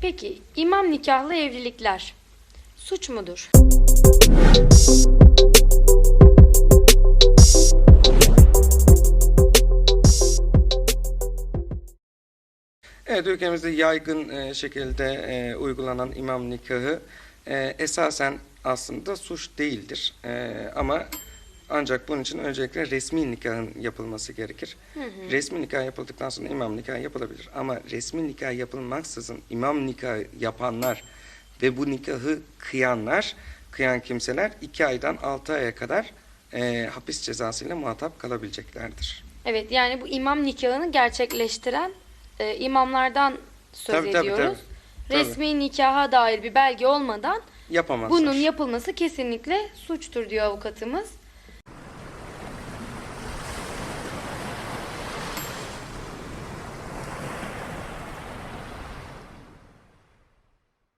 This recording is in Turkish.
Peki imam nikahlı evlilikler suç mudur? Evet ülkemizde yaygın e, şekilde e, uygulanan imam nikahı e, esasen aslında suç değildir. Ama ancak bunun için öncelikle resmi nikahın yapılması gerekir. Resmi nikah yapıldıktan sonra imam nikahı yapılabilir. Ama resmi nikah yapılmaksızın imam nikahı yapanlar ve bu nikahı kıyanlar, kıyan kimseler iki aydan altı aya kadar e, hapis cezasıyla muhatap kalabileceklerdir. Evet yani bu imam nikahını gerçekleştiren e, imamlardan söz Tabii, tabii, ediyoruz. tabii. Resmi nikaha dair bir belge olmadan Yapamazlar. bunun yapılması kesinlikle suçtur diyor avukatımız.